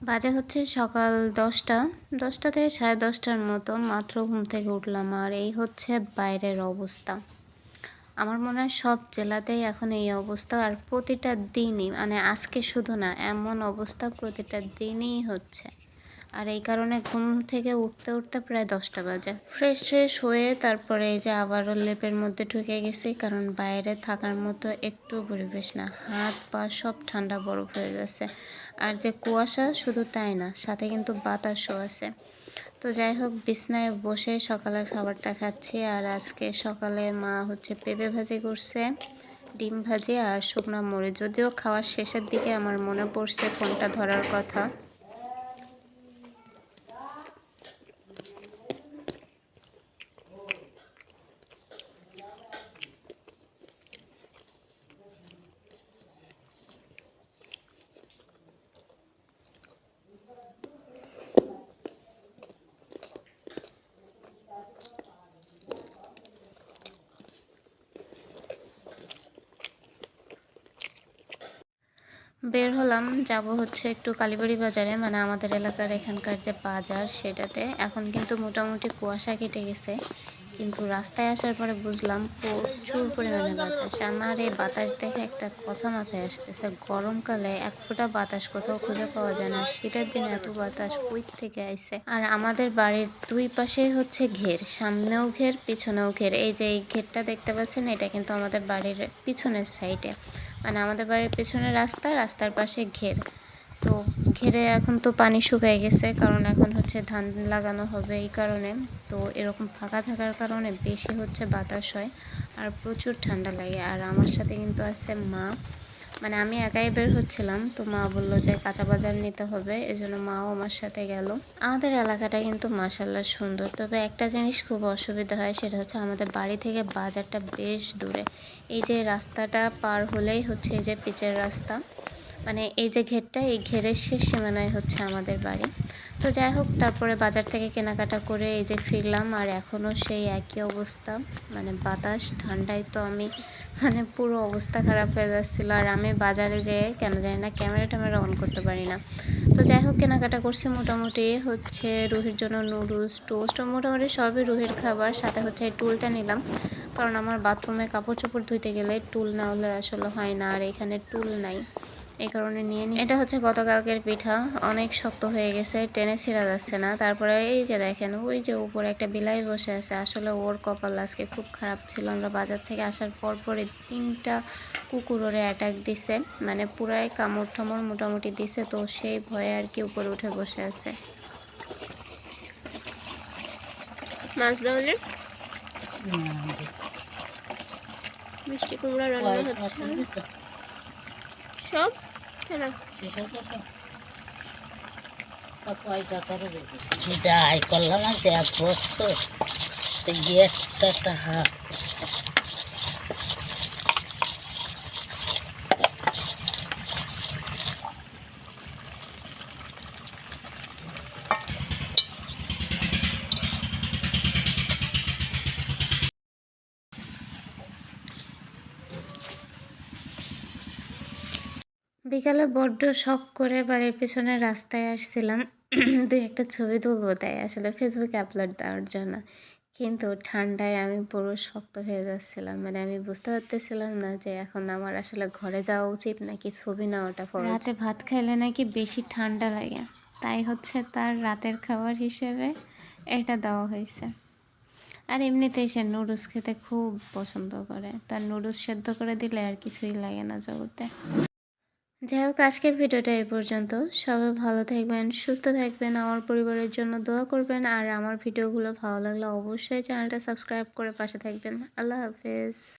বাজে হচ্ছে সকাল দশটা দশটা থেকে সাড়ে দশটার মতো মাত্র ঘুম থেকে উঠলাম আর এই হচ্ছে বাইরের অবস্থা। আমার মনে হয় সব জেলাতেই এখন এই অবস্থা আর প্রতিটা দিনই মানে আজকে শুধু না, এমন অবস্থা প্রতিটা দিনই হচ্ছে। আর এই কারণে ঘুম থেকে উঠতে উঠতে প্রায় দশটা বাজে। ফ্রেশ ফ্রেশ হয়ে তারপরে এই যে আবারও লেপের মধ্যে ঢুকে গেছি, কারণ বাইরে থাকার মতো একটু পরিবেশ না। হাত, পা সব ঠান্ডা বরফ হয়ে গেছে। আর যে কুয়াশা শুধু তাই না, সাথে কিন্তু বাতাসও আছে। তো যাই হোক, বিছনায় বসে সকালের খাবারটা খাচ্ছি। আর আজকে সকালে মা হচ্ছে পেঁপে ভাজি করছে, ডিম ভাজি আর শুকনো মরিচ। যদিও খাওয়ার শেষের দিকে আমার মনে পড়ছে ফোনটা ধরার কথা। বের হলাম, যাব হচ্ছে একটু কালীবাড়ি বাজারে মানে আমাদের এলাকার এখানকার যে বাজার সেটাতে। এখন কিন্তু মোটামুটি কুয়াশা কেটে গেছে, কিন্তু রাস্তায় আসার পরে বুঝলাম প্রচুর পরিমাণে বাতাস। আমার এই বাতাস দেখে একটা কথা মাথায় আসতেছে, গরমকালে এক ফোঁটা বাতাস কোথাও খুঁজে পাওয়া যায় না শীতের দিনে এত বাতাস ওই থেকে আইসে আর আমাদের বাড়ির দুই পাশেই হচ্ছে ঘের, সামনেও ঘের, পিছনেও ঘের। এই যে এই ঘেরটা দেখতে পাচ্ছেন, এটা কিন্তু আমাদের বাড়ির পিছনের সাইডে মানে আমাদের বাড়ির পেছনে রাস্তা, রাস্তার পাশে ঘের। তো ঘেরে এখন তো পানি শুকায় গেছে, কারণ এখন হচ্ছে ধান লাগানো হবে এই কারণে। তো এরকম ফাঁকা থাকার কারণে বেশি হচ্ছে বাতাস হয় আর প্রচুর ঠান্ডা লাগে। আর আমার সাথে কিন্তু আছে মা। মানে আমি একাই বের হচ্ছিলাম, তো মা বলল যে কাঁচা বাজার নিতে হবে এই জন্য মাও আমার সাথে গেল। আমাদের এলাকাটা কিন্তু মাসাল্লাহ সুন্দর, তবে একটা জিনিস খুব অসুবিধা হয়, সেটা হচ্ছে আমাদের বাড়ি থেকে বাজারটা বেশ দূরে। এই যে রাস্তাটা পার হলেই হচ্ছে এই যে পিচের রাস্তা মানে এই যে ঘেরটা, এই ঘেরের শেষ সীমানায় হচ্ছে আমাদের বাড়ি। তো যাই হোক, তারপরে বাজার থেকে কেনাকাটা করে এই যে ফিরলাম, আর এখনও সেই একই অবস্থা। মানে বাতাস, ঠান্ডায় তো আমি মানে পুরো অবস্থা খারাপ হয়ে যাচ্ছিল। আর আমি বাজারে যেয়ে কেন জানি না, ক্যামেরা ট্যামেরা অন করতে পারি না। তো যাই হোক, কেনাকাটা করছি মোটামুটি। হচ্ছে রুহির জন্য নুডলস, টোস্ট মোটামুটি সবই রুহির খাবার। সাথে হচ্ছে এই টুলটা নিলাম। কারণ আমার বাথরুমে কাপড় চোপড় ধুইতে গেলে টুল না হলে আসলে হয় না, আর এখানে টুল নাই। এই কারণে নিয়ে নিই এটা হচ্ছে গতকালকের পিঠা। অনেক শক্ত হয়ে গেছে টেনে ছিঁড়া যাচ্ছে না। তারপরে এই যে দেখেন ওই যে উপরে একটা বিলাই বসে আছে। আসলে ওর কপাল আজকে খুব খারাপ ছিল। আমরা বাজার থেকে আসার পর পরে তিনটা কুকুর ওরে অ্যাটাক দিছে। মানে পুরাই কামড় ঠামড় মোটামুটি দিছে। তো সেই ভয়ে আর কি উপরে উঠে বসে আছে। মাছ তাহলে মিষ্টি কুমড়া রান্না হচ্ছে। সব? যাই করলাম আর এক বছর। গিয়ে একটা হাত। বিকালে বড্ড শখ করে বাড়ির পেছনে রাস্তায় আসছিলাম। দুই একটা ছবি তুলবো তাই আসলে ফেসবুকে আপলোড দেওয়ার জন্য। কিন্তু ঠান্ডায় আমি পুরো শক্ত হয়ে যাচ্ছিলাম। মানে আমি বুঝতে পারতেছিলাম না যে এখন আমার আসলে ঘরে যাওয়া উচিত নাকি ছবি নেওয়াটা রাতে ভাত খাইলে নাকি বেশি ঠান্ডা লাগে। তাই হচ্ছে তার রাতের খাবার হিসেবে এটা দেওয়া হয়েছে। আর এমনিতেই সে নুডলস খেতে খুব পছন্দ করে। তার নুডলস সেদ্ধ করে দিলে আর কিছুই লাগে না জগতে। যাই হোক, আজকের ভিডিওটা এই পর্যন্ত। সবাই ভালো থাকবেন, সুস্থ থাকবেন, আমার পরিবারের জন্য দোয়া করবেন, আর আমার ভিডিওগুলো ভালো লাগলে অবশ্যই চ্যানেলটা সাবস্ক্রাইব করে পাশে থাকবেন। আল্লাহ হাফেজ।